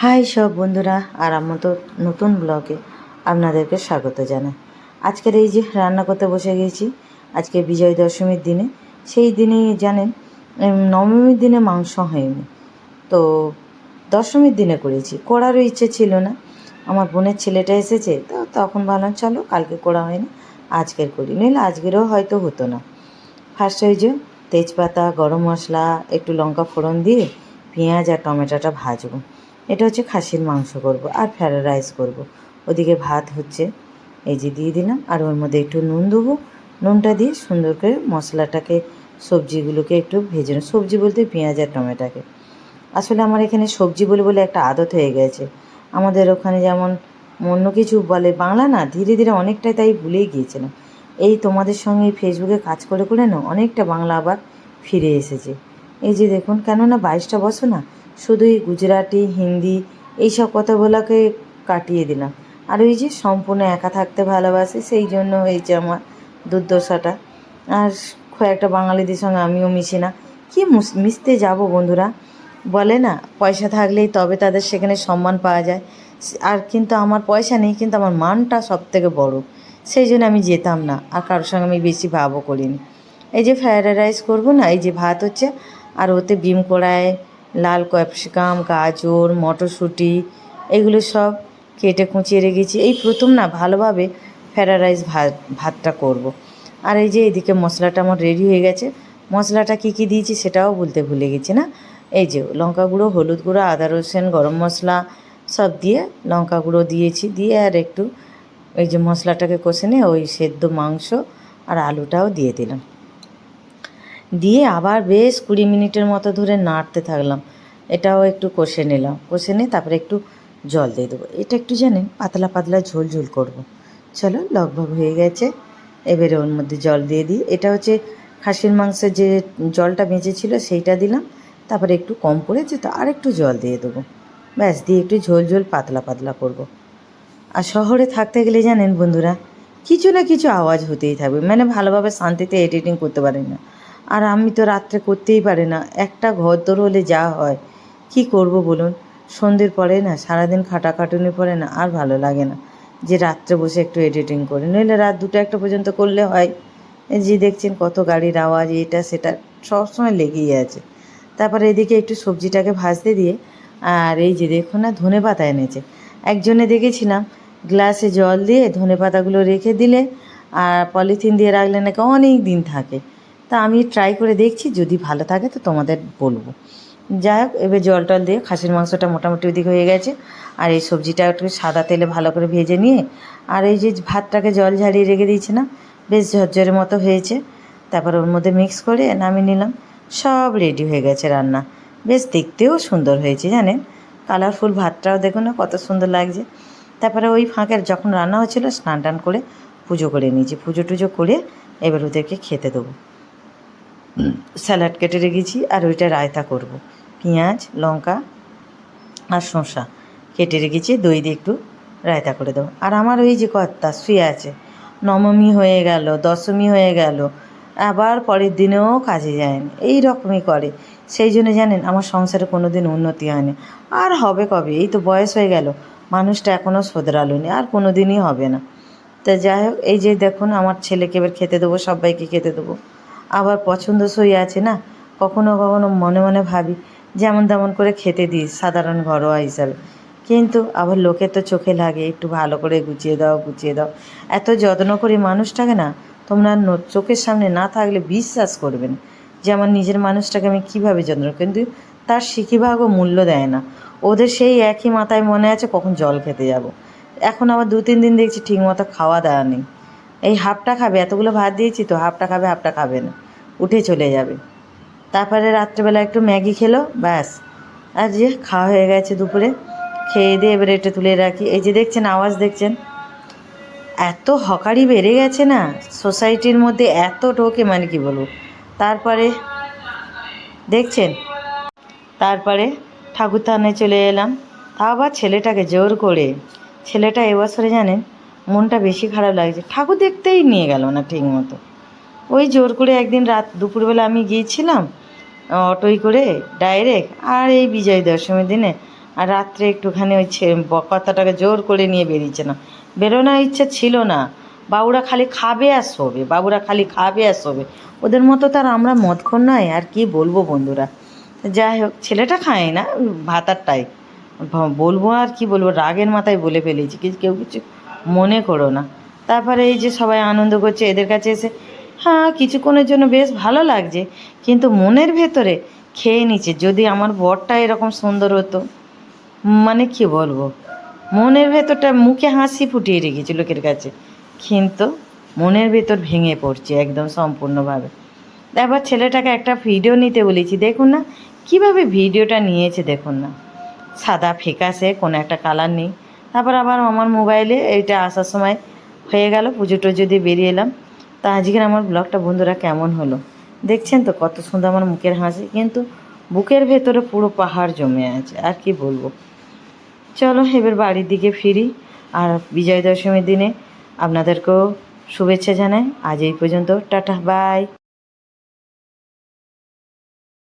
High সব বন্ধুরা, আর আমার তো নতুন ব্লগে আপনাদেরকে স্বাগত জানাই। আজকের এই যে রান্না করতে বসে গেছি, আজকে বিজয় দশমীর দিনে। সেই দিনে জানেন নবমীর দিনে মাংস হয়নি। তো দশমীর দিনে করেছি, করারও ইচ্ছে ছিল না। আমার বোনের ছেলেটা এসেছে, তো তখন ভাবলাম, চলো কালকে করা হয়নি আজকের করি। নইলে আজকেরও হয়তো হতো না। ফার্স্ট ওই যে তেজপাতা, গরম মশলা, একটু লঙ্কা ফোড়ন দিয়ে পেঁয়াজ আর টমেটোটা ভাজবো। এটা হচ্ছে খাসির মাংস করব আর ফ্রায়েড রাইস করব। ওদিকে ভাত হচ্ছে, এই যে দিয়ে দিলাম, আর ওর মধ্যে একটু নুন দেবো। নুনটা দিয়ে সুন্দর করে মশলাটাকে, সবজিগুলোকে একটু ভেজে। সবজি বলতে পেঁয়াজ আর টমেটোকে। আসলে আমার এখানে সবজি বলে বলে একটা আদত হয়ে গেছে। আমাদের ওখানে যেমন অন্য কিছু বলে, বাংলা না, ধীরে ধীরে অনেকটাই তাই ভুলেই গিয়েছিলাম। এই তোমাদের সঙ্গে ফেসবুকে কাজ করে করে না, অনেকটা বাংলা আবার ফিরে এসেছে। এই যে দেখুন, কেননা বাইশটা বছর না, শুধুই গুজরাটি, হিন্দি, এইসব কথাগুলোকে কাটিয়ে দিলাম। আর ওই যে সম্পূর্ণ একা থাকতে ভালোবাসি, সেই জন্য হয়েছে আমার দুর্দশাটা। আর একটা বাঙালিদের সঙ্গে আমিও মিশি না। কি মিশতে যাব বন্ধুরা? বলে না, পয়সা থাকলেই তবে তাদের সেখানে সম্মান পাওয়া যায়। আর কিন্তু আমার পয়সা নেই, কিন্তু আমার মানটা সব থেকে বড়ো। সেই জন্য আমি যেতাম না, আর কারোর সঙ্গে আমি বেশি ভাবও করিনি। এই যে ফ্রায়েড রাইস করব না, এই যে ভাত হচ্ছে আর ওতে বিম কড়াই, লাল ক্যাপসিকাম, গাজর, মটরশুঁটি, এগুলো সব কেটে কুচিয়ে রেখেছি। এই প্রথম না ভালোভাবে ফ্রায়েড রাইস ভাত, ভাতটা করব। আর এই যে এদিকে মশলাটা আমার রেডি হয়ে গেছে। মশলাটা কী কী দিয়েছি সেটাও বলতে ভুলে গেছি না? এই যে লঙ্কা গুঁড়ো, হলুদ গুঁড়ো, আদা রসুন, গরম মশলা সব দিয়ে লঙ্কা গুঁড়ো দিয়েছি। দিয়ে আর একটু ওই যে মশলাটাকে কষে নিয়ে ওই সেদ্ধ মাংস আর আলুটাও দিয়ে দিলাম। দিয়ে আবার বেশ কুড়ি মিনিটের মতো ধরে নাড়তে থাকলাম। এটাও একটু কষে নিলাম। কষে নিয়ে তারপরে একটু জল দিয়ে দেবো। এটা একটু জানেন পাতলা পাতলা ঝোল ঝোল করব। চলো লগভগ হয়ে গেছে। এবারে ওর মধ্যে জল দিয়ে দিই। এটা হচ্ছে খাসির মাংসের যে জলটা বেঁচেছিল সেইটা দিলাম। তারপরে একটু কম পড়েছে তো আর একটু জল দিয়ে দেবো। ব্যাস, দিয়ে একটু ঝোল ঝোল পাতলা পাতলা করব। আর শহরে থাকতে গেলে জানেন বন্ধুরা, কিছু না কিছু আওয়াজ হতেই থাকবে। মানে ভালোভাবে শান্তিতে এডিটিং করতে পারি না। আর আমি তো রাত্রে করতেই পারি না। একটা ঘর দোর হলে যা হয়। কি করব বলুন? সন্ধ্যের পরে না, সারাদিন খাটাখাটুনি পরে না, আর ভালো লাগে না। যে রাত্রে বসে একটু এডিটিং করি। নইলে রাত দুটো একটা পর্যন্ত করলে হয়। যে দেখছেন কত গাড়ির আওয়াজ, এটা সেটা সবসময় লেগেই আছে। তারপরে এদিকে একটু সবজিটাকে ভাজতে দিয়ে, আর এই যে দেখুন না, ধনে পাতা এনেছে। একজনে দেখেছিলাম, গ্লাসে জল দিয়ে ধনে পাতাগুলো রেখে দিলে, আর পলিথিন দিয়ে রাখলে নাকি অনেক দিন থাকে। তা আমি ট্রাই করে দেখছি, যদি ভালো থাকে তো তোমাদের বলব। যাই হোক, এবার জল টল দিয়ে খাসির মাংসটা মোটামুটি ওদিকে হয়ে গেছে। আর এই সবজিটা একটু সাদা তেলে ভালো করে ভেজে নিয়ে, আর এই যে ভাতটাকে জল ঝাড়িয়ে রেখে দিয়েছিলাম বেশ ঝরঝরে মতো হয়েছে। তারপর ওর মধ্যে মিক্স করে নামিয়ে নিলাম, সব রেডি হয়ে গেছে রান্না। বেশ দেখতেও সুন্দর হয়েছে, জানেন? কালারফুল ভাতটাও দেখুন না, কত সুন্দর লাগছে। তারপরে ওই ফাঁকের যখন রান্না হচ্ছিল স্নান টান করে পুজো করে নিয়েছি। পুজো টুজো করে এবার ওদেরকে খেতে দেবো। স্যালাড কেটে রেখেছি আর ওইটা রায়তা করব। পেঁয়াজ, লঙ্কা আর শসা কেটে রেখেছি, দই দিয়ে একটু রায়তা করে দেবো। আর আমার ওই যে কর্তা শুয়ে আছে, নবমী হয়ে গেল, দশমী হয়ে গেল, আবার পরের দিনেও কাজে যায়নি এই রকমই করে। সেই জন্য জানেন, আমার সংসারে কোনো দিন উন্নতি হয়নি আর হবে কবে? এই তো বয়স হয়ে গেল, মানুষটা এখনও শোধরালো নি আর কোনো দিনই হবে না। তা যাই হোক, এই যে দেখুন, আমার ছেলেকে এবার খেতে দেবো, সবাইকে খেতে দেবো। আবার পছন্দসই আছে না? কখনো কখনো মনে মনে ভাবি, যেমন তেমন করে খেতে দিই সাধারণ ঘরোয়া হিসাবে। কিন্তু আবার লোকের তো চোখে লাগে, একটু ভালো করে গুছিয়ে দাও গুছিয়ে দাও। এত যত্ন করি মানুষটাকে না, তোমরা চোখের সামনে না থাকলে বিশ্বাস করবে না। যে আমার নিজের মানুষটাকে আমি কীভাবে যত্ন কিন্তু তার শিখিভাগও মূল্য দেয় না। ওদের সেই একই মাথায় মনে আছে, কখন জল খেতে যাব। এখন আবার দু তিন দিন দেখছি ঠিকমতো খাওয়া দাওয়া নেই। এই হাফটা খাবে, এতগুলো ভাত দিয়েছি তো, হাফটা খাবে হাফটা খাবে না। উঠে চলে যাবে। তারপরে রাত্রেবেলা একটু ম্যাগি খেলো, ব্যাস। আর যে খাওয়া হয়ে গেছে দুপুরে, খেয়ে দিয়ে এবারে এটা তুলে রাখি। এই যে দেখছেন, আওয়াজ দেখছেন, এত হকারি বেড়ে গেছে না, সোসাইটির মধ্যে এত ঢোকে মানে কি বলব? তারপরে দেখছেন, তারপরে ঠাকুর থানে চলে এলাম। তা আবার ছেলেটাকে জোর করে। ছেলেটা এবছরে জানেন, মনটা বেশি খারাপ লাগছে। ঠাকুর দেখতেই নিয়ে গেল না ঠিক মতো ওই জোর করে একদিন রাত দুপুরবেলা আমি গিয়েছিলাম অটোই করে ডাইরেক্ট আর এই বিজয় দশমীর দিনে। আর রাত্রে একটুখানি ওই কথাটাকে জোর করে নিয়ে বেরিয়েছে না বেরোনোর ইচ্ছা ছিল না। বাবুরা খালি খাবে আর শোবে, বাবুরা খালি খাবে আর শোবে। ওদের মতো তার আমরা মদক্ষণ নয়, আর কি বলব বন্ধুরা? যাই হোক, ছেলেটা খায় না ভাতারটাই বলব আর কি বলব, রাগের মাথায় বলে ফেলেছি, কি, কেউ কিছু মনে করো না। তারপরে এই যে সবাই আনন্দ করছে, এদের কাছে এসে হ্যাঁ কিছুক্ষণের জন্য বেশ ভালো লাগছে। কিন্তু মনের ভেতরে খেয়ে নিচ্ছে, যদি আমার বরটা এরকম সুন্দর হতো। মানে কি বলব? মনের ভেতরটা মুখে হাসি ফুটিয়ে রেখেছি লোকের কাছে। কিন্তু মনের ভেতর ভেঙে পড়ছে একদম সম্পূর্ণভাবে। তারপর ছেলেটাকে একটা ভিডিও নিতে বলেছি, দেখুন না, কীভাবে ভিডিওটা নিয়েছে দেখুন না। সাদা ফেকাসে কোনো একটা কালার নেই। তারপর আবার আমার মোবাইলে এইটা আসার সময় হয়ে গেল পুজো দিয়ে বেরিয়ে এলাম। তা আজকের আমার ব্লগটা বন্ধুরা কেমন হলো? দেখছেন তো কত সুন্দর আমার মুখের হাসি, কিন্তু বুকের ভেতরে পুরো পাহাড় জমে আছে, আর কি বলব? চলো এবার বাড়ির দিকে ফিরি, আর বিজয় দশমীর দিনে আপনাদেরকেও শুভেচ্ছা জানাই। আজ এই পর্যন্ত, টাটা বাই